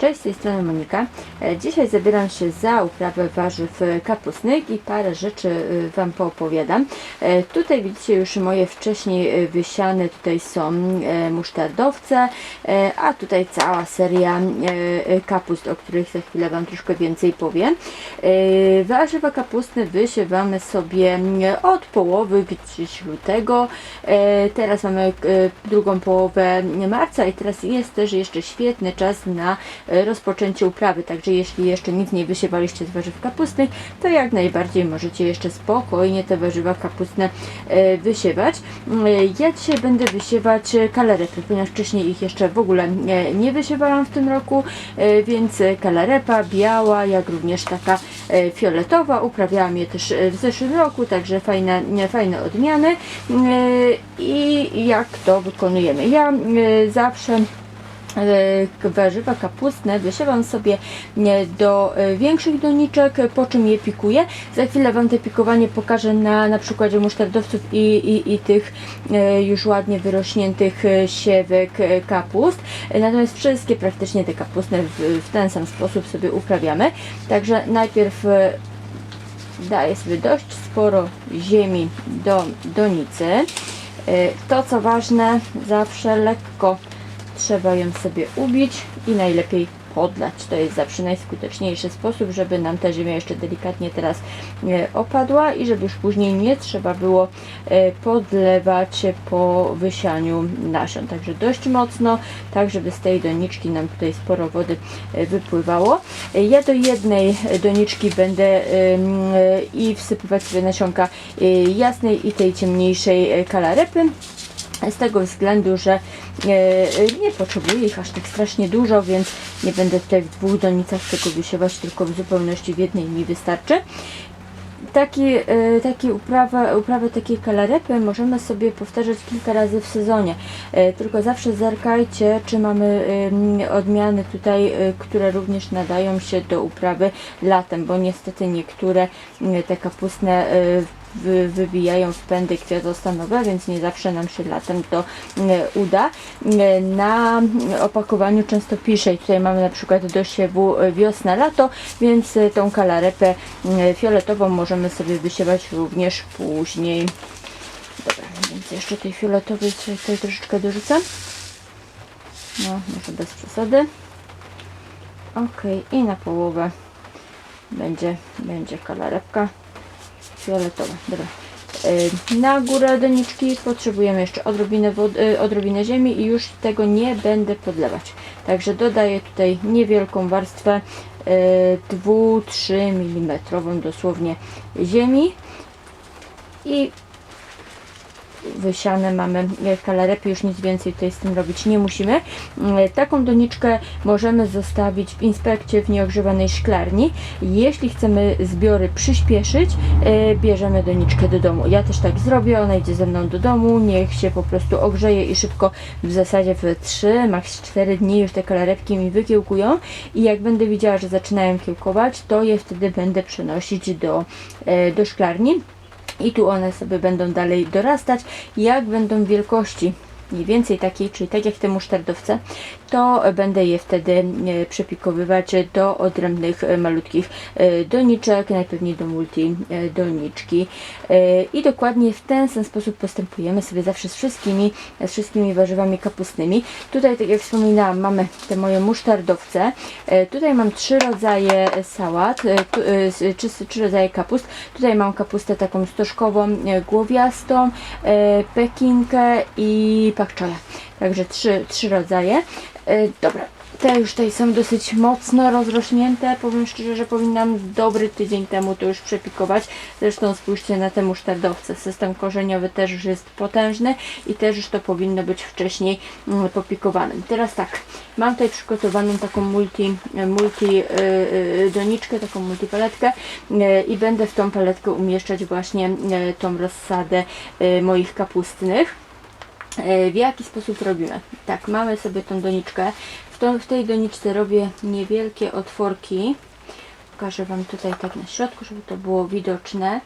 Cześć, z tej strony Monika. E, Dzisiaj zabieram się za uprawę warzyw e, kapustnych i parę rzeczy e, Wam poopowiadam. Tutaj widzicie już moje wcześniej wysiane, tutaj są musztardowce, a tutaj cała seria kapust, o których za chwilę Wam troszkę więcej powiem. Warzywa kapustne wysiewamy sobie od połowy gdzieś lutego. Teraz mamy drugą połowę marca i teraz jest też jeszcze świetny czas na rozpoczęcie uprawy. Także jeśli jeszcze nic nie wysiewaliście z warzyw kapustnych, to jak najbardziej możecie jeszcze spokojnie te warzywa kapustne e, wysiewać. E, Ja dzisiaj będę wysiewać kalarepy, ponieważ wcześniej ich jeszcze w ogóle nie, nie wysiewałam w tym roku, e, więc kalarepa biała, jak również taka fioletowa. Uprawiałam je też w zeszłym roku, także fajne, fajne odmiany. I jak to wykonujemy? Ja zawsze warzywa kapustne wysiewam sobie do e, większych doniczek, po czym je pikuję. Za chwilę Wam te pikowanie pokażę na, na przykładzie musztardowców i, i, i tych e, już ładnie wyrośniętych e, siewek kapust. Natomiast wszystkie praktycznie te kapustne w, w ten sam sposób sobie uprawiamy. Także najpierw daję sobie dość sporo ziemi do donicy. To co ważne, zawsze lekko trzeba ją sobie ubić i najlepiej podlać. To jest zawsze najskuteczniejszy sposób, żeby nam ta ziemia jeszcze delikatnie teraz e, opadła i żeby już później nie trzeba było e, podlewać po wysianiu nasion. Także dość mocno, tak żeby z tej doniczki nam tutaj sporo wody e, wypływało. Ja do jednej doniczki będę i wsypywać sobie nasionka jasnej i tej ciemniejszej kalarepy z tego względu, że e, nie potrzebuję ich aż tak strasznie dużo, więc nie będę tutaj w dwóch donicach tego wysiewać, tylko w zupełności w jednej mi wystarczy. Taki, e, taki uprawę, uprawę takiej kalarepy możemy sobie powtarzać kilka razy w sezonie. E, Tylko zawsze zerkajcie, czy mamy odmiany tutaj, e, które również nadają się do uprawy latem, bo niestety niektóre te kapustne wy, wybijają w pędy kwiatostanowe, więc nie zawsze nam się latem to e, uda. E, Na opakowaniu często pisze, i tutaj mamy na przykład do siewu e, wiosna-lato, więc tą kalarepę fioletową możemy sobie wysiewać również później. Dobra, więc jeszcze tej fioletowej tutaj troszeczkę dorzucę. No, może bez przesady. Ok, i na połowę będzie, będzie kalarepka fioletowa. Dobra. Y, Na górę doniczki potrzebujemy jeszcze odrobinę, wody, y, odrobinę ziemi i już tego nie będę podlewać. Także dodaję tutaj niewielką warstwę 2-3 mm dosłownie ziemi i wysiane mamy kalarepy, już nic więcej tutaj z tym robić nie musimy. E, Taką doniczkę możemy zostawić w inspekcie w nieogrzewanej szklarni. Jeśli chcemy zbiory przyspieszyć, e, bierzemy doniczkę do domu. Ja też tak zrobię, ona idzie ze mną do domu, niech się po prostu ogrzeje i szybko w zasadzie w 3, max 4 dni już te kalarepki mi wykiełkują i jak będę widziała, że zaczynają kiełkować, to je wtedy będę przenosić do, e, do szklarni i tu one sobie będą dalej dorastać. Jak będą wielkości mniej więcej takiej, czyli tak jak te musztardowce, to będę je wtedy e, przepikowywać do odrębnych e, malutkich e, doniczek, najpewniej do multi doniczki. I dokładnie w ten sam sposób postępujemy sobie zawsze z wszystkimi, z wszystkimi warzywami kapustnymi. Tutaj, tak jak wspominałam, mamy te moje musztardowce. Tutaj mam trzy rodzaje sałat, trzy, rodzaje kapust. Tutaj mam kapustę taką stożkową, głowiastą, pekinkę i pakczoja. Także trzy, trzy rodzaje. E, Dobra, te już tutaj są dosyć mocno rozrośnięte. Powiem szczerze, że powinnam dobry tydzień temu to już przepikować. Zresztą spójrzcie na te musztardowce. System korzeniowy też już jest potężny i też już to powinno być wcześniej mm, popikowane. Teraz tak, mam tutaj przygotowaną taką multi, multi yy, yy, doniczkę, taką multipaletkę i będę w tą paletkę umieszczać właśnie tą rozsadę moich kapustnych. E, W jaki sposób robimy? Tak, mamy sobie tą doniczkę. W, tą, w tej doniczce robię niewielkie otworki. Pokażę Wam tutaj tak na środku, żeby to było widoczne.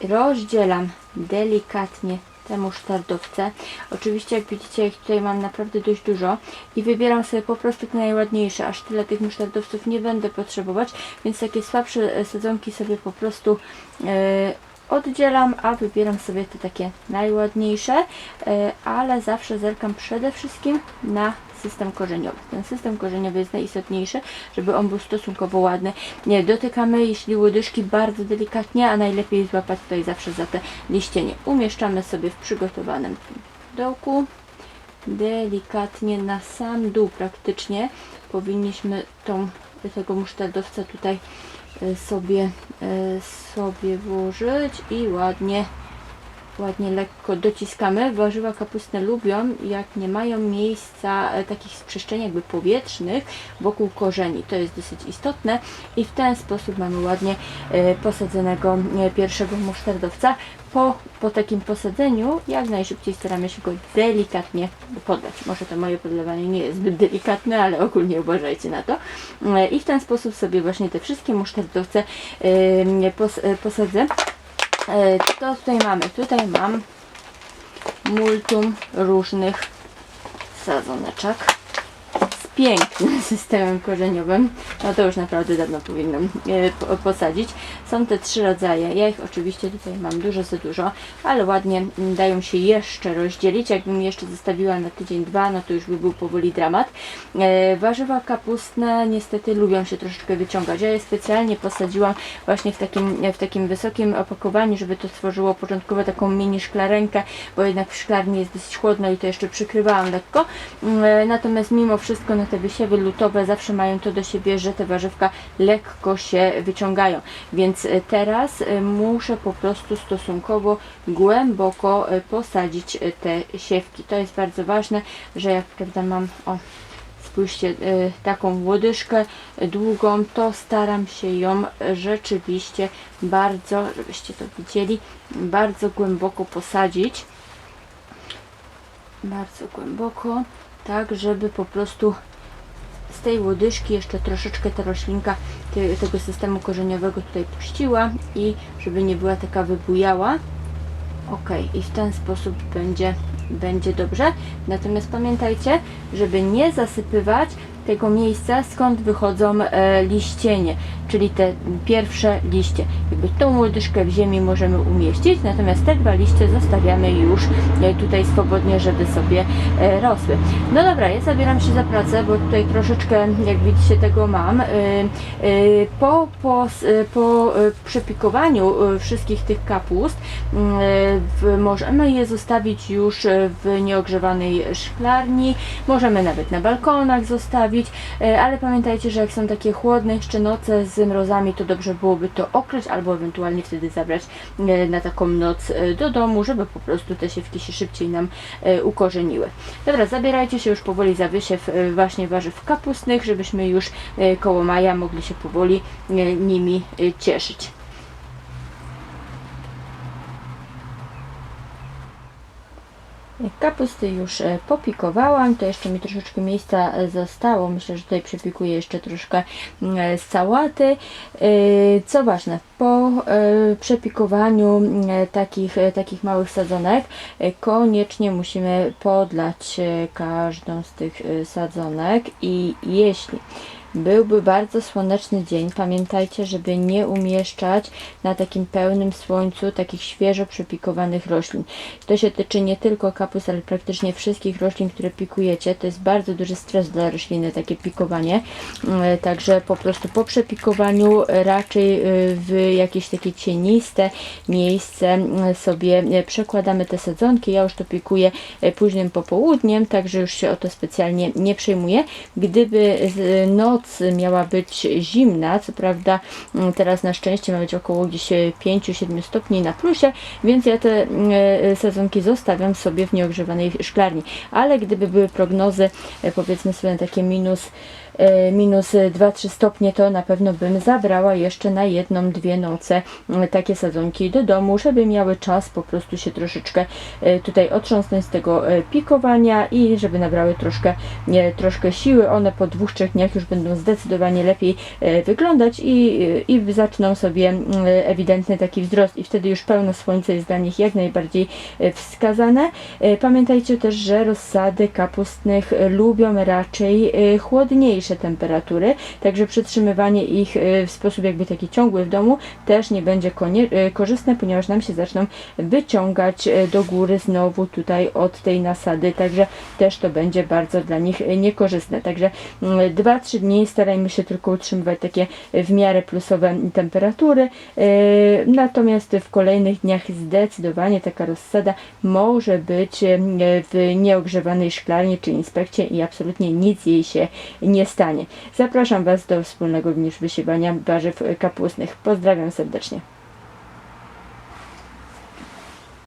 Rozdzielam delikatnie te musztardowce. Oczywiście jak widzicie ich tutaj mam naprawdę dość dużo i wybieram sobie po prostu te najładniejsze, aż tyle tych musztardowców nie będę potrzebować, więc takie słabsze e, sadzonki sobie po prostu e, oddzielam, a wybieram sobie te takie najładniejsze, e, ale zawsze zerkam przede wszystkim na system korzeniowy. Ten system korzeniowy jest najistotniejszy, żeby on był stosunkowo ładny. Nie, dotykamy, jeśli łodyżki bardzo delikatnie, a najlepiej złapać tutaj zawsze za te liścienie. Umieszczamy sobie w przygotowanym dołku, delikatnie na sam dół praktycznie powinniśmy tą, tego musztardowca tutaj sobie, e, sobie włożyć i ładnie ładnie lekko dociskamy. Warzywa kapustne lubią, jak nie mają miejsca, e, takich przestrzeni jakby powietrznych wokół korzeni. To jest dosyć istotne i w ten sposób mamy ładnie e, posadzonego e, pierwszego musztardowca. Po, po takim posadzeniu jak najszybciej staramy się go delikatnie podlać. Może to moje podlewanie nie jest zbyt delikatne, ale ogólnie uważajcie na to. E, I w ten sposób sobie właśnie te wszystkie musztardowce e, pos, posadzę. E, To tutaj mamy? Tutaj mam multum różnych sadzoneczek pięknym systemem korzeniowym. No to już naprawdę dawno powinnam e, po- posadzić. Są te trzy rodzaje. Ja ich oczywiście tutaj mam dużo za dużo, ale ładnie mm, dają się jeszcze rozdzielić. Jakbym jeszcze zostawiła na tydzień, dwa, no to już by był powoli dramat. E, Warzywa kapustne niestety lubią się troszeczkę wyciągać. Ja je specjalnie posadziłam właśnie w takim, w takim wysokim opakowaniu, żeby to stworzyło początkowo taką mini szklarenkę, bo jednak w szklarni jest dosyć chłodno i to jeszcze przykrywałam lekko. Mm, e, Natomiast mimo wszystko te wysiewy lutowe zawsze mają to do siebie, że te warzywka lekko się wyciągają. Więc e, teraz e, muszę po prostu stosunkowo głęboko e, posadzić te siewki. To jest bardzo ważne, że jak prawda mam o spójrzcie, taką łodyżkę długą, to staram się ją rzeczywiście bardzo, żebyście to widzieli, bardzo głęboko posadzić. Bardzo głęboko, tak żeby po prostu z tej łodyżki jeszcze troszeczkę ta roślinka te, tego systemu korzeniowego tutaj puściła i żeby nie była taka wybujała. Ok, i w ten sposób będzie, będzie dobrze. Natomiast pamiętajcie, żeby nie zasypywać tego miejsca, skąd wychodzą e, liścienie, czyli te pierwsze liście. Jakby tą łodyżkę w ziemi możemy umieścić, natomiast te dwa liście zostawiamy już e, tutaj swobodnie, żeby sobie e, rosły. No dobra, ja zabieram się za pracę, bo tutaj troszeczkę, jak widzicie, tego mam. E, po, po, po przepikowaniu wszystkich tych kapust mm, możemy je zostawić już w nieogrzewanej szklarni, możemy nawet na balkonach zostawić, ale pamiętajcie, że jak są takie chłodne jeszcze noce z mrozami, to dobrze byłoby to okryć albo ewentualnie wtedy zabrać e, na taką noc e, do domu, żeby po prostu te siewki się szybciej nam e, ukorzeniły. Dobra, zabierajcie się już powoli za wysiew właśnie warzyw kapustnych, żebyśmy już koło maja mogli się powoli nimi cieszyć. Kapusty już e, popikowałam, to jeszcze mi troszeczkę miejsca e, zostało. Myślę, że tutaj przepikuję jeszcze troszkę e, sałaty. Co ważne, po przepikowaniu takich, takich małych sadzonek koniecznie musimy podlać każdą z tych sadzonek i jeśli byłby bardzo słoneczny dzień. Pamiętajcie, żeby nie umieszczać na takim pełnym słońcu takich świeżo przepikowanych roślin. To się tyczy nie tylko kapust, ale praktycznie wszystkich roślin, które pikujecie. To jest bardzo duży stres dla rośliny, takie pikowanie. Mm, Także po prostu po przepikowaniu raczej y, w jakieś takie cieniste miejsce y, sobie przekładamy te sadzonki. Ja już to pikuję późnym popołudniem, także już się o to specjalnie nie przejmuję. Gdyby z- miała być zimna, co prawda mm, teraz na szczęście ma być około gdzieś 5-7 stopni na plusie, więc ja te e, sadzonki zostawiam sobie w nieogrzewanej szklarni. Ale gdyby były prognozy, e, powiedzmy sobie takie minus e, minus 2-3 stopnie, to na pewno bym zabrała jeszcze na jedną, dwie noce e, takie sadzonki do domu, żeby miały czas po prostu się troszeczkę e, tutaj otrząsnąć z tego e, pikowania i żeby nabrały troszkę, troszkę siły. One po dwóch, trzech dniach już będą zdecydowanie lepiej e, wyglądać i, i zaczną sobie mm, ewidentny taki wzrost i wtedy już pełne słońce jest dla nich jak najbardziej e, wskazane. E, Pamiętajcie też, że rozsady kapustnych e, lubią raczej e, chłodniejsze temperatury, także przytrzymywanie ich e, w sposób jakby taki ciągły w domu też nie będzie e, korzystne, ponieważ nam się zaczną wyciągać e, do góry znowu tutaj od tej nasady, także też to będzie bardzo dla nich niekorzystne. Także 2-3 dni starajmy się tylko utrzymywać takie w miarę plusowe temperatury, natomiast w kolejnych dniach zdecydowanie taka rozsada może być w nieogrzewanej szklarni czy inspekcie i absolutnie nic jej się nie stanie. Zapraszam Was do wspólnego również wysiewania warzyw kapustnych. Pozdrawiam serdecznie.